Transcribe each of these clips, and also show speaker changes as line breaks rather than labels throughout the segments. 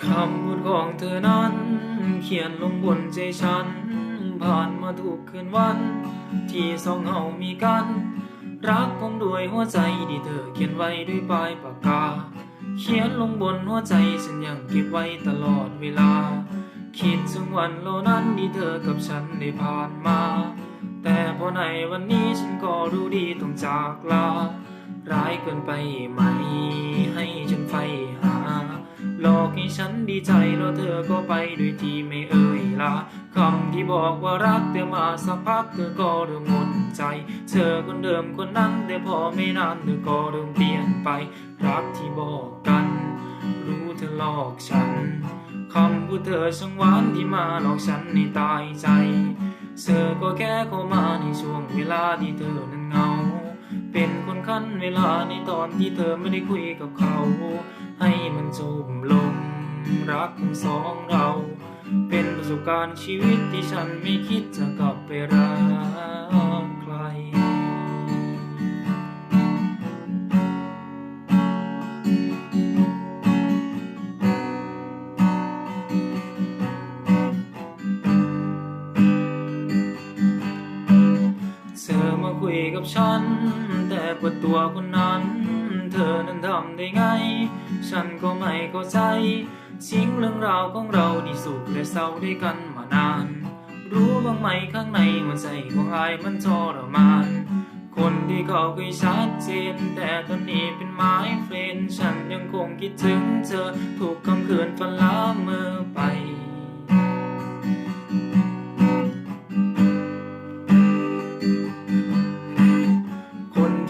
คำพูดของเธอนั้น เขียนลงบนใจฉัน ผ่านมาทุกคืนวัน ที่สองเฮามีกัน รักผมด้วยหัวใจที่เธอเขียนไว้ด้วยปลายปากกา เขียนลงบนหัวใจฉันยังเก็บไว้ตลอดเวลา คิดถึงวันโลนั้นที่เธอกับฉันได้ผ่านมา แต่พอในวันนี้ฉันก็รู้ดีต้องจากลา ร้ายเกินไปไหมให้ฉัน ฉันดีใจแล้วเธอก็ไปโดยที่ไม่เอ่ยลาคำที่บอกว่ารักแต่มาสักพักเธอก็เริ่มหมดใจ เธอคนเดิมคนนั้นแต่พอไม่นานเธอก็เริ่มเปลี่ยนไป รักที่บอกกัน รู้เธอหลอกฉันคำพูดเธอช่างหวานที่มาหลอกฉันในตายใจ เธอก็แค่เข้ามาในช่วงเวลาที่เธอนั้นเงา เป็นคนขั้นเวลาในตอนที่เธอไม่ได้คุยกับเขา ให้มันจบลง รักของสองเรา เป็นประสบการณ์ชีวิตที่ฉันไม่คิดจะกลับไปรักใคร เธอมาคุยกับฉัน แต่กว่าตัวคนนั้น เธอนั้นทำได้ไง ฉันก็ไม่เข้าใจสิ่งเรื่องราวของเราที่สุขและเศร้าด้วยกันมานาน รู้บ้างไหมข้างในหัวใจของอายมันทรมาน คนที่เขาเคยชัดเจน แต่ตอนนี้เป็นไม้เฟรนด์ฉันยังคงคิดถึงเธอทุกคำคืนฝันล้าเมื่อไป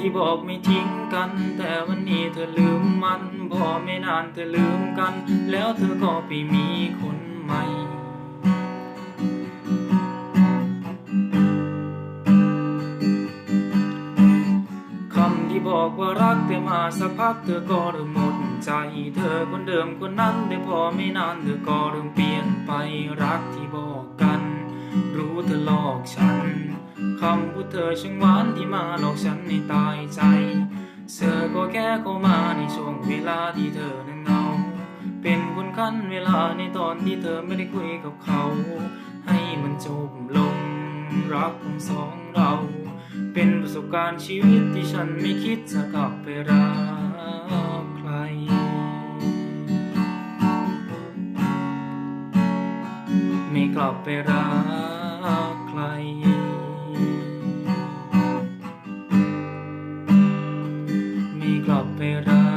ที่บอกไม่ทิ้งกัน แต่วันนี้เธอลืมมันพอไม่นานเธอลืมกัน แล้วเธอก็ไปมีคนใหม่คำที่บอกว่ารักแต่มาสักพักเธอก็เริ่มหมดใจ เธอคนเดิมคนนั้นแต่พอไม่นานเธอก็เริ่มเปลี่ยนไปรักที่บอกกัน รู้เธอหลอกฉันคำพูดเธอช่างหวานที่มาหลอกฉันในตายใจ เธอก็แค่เข้ามาในช่วงเวลาที่เธอนั้นเงา เป็นคนขั้นเวลาในตอนที่เธอไม่ได้คุยกับเขา ให้มันจบลงรักของสองเรา เป็นประสบการณ์ชีวิตที่ฉันไม่คิดจะกลับไปรักใคร ลับไปรักใคร มีกลับไปรัก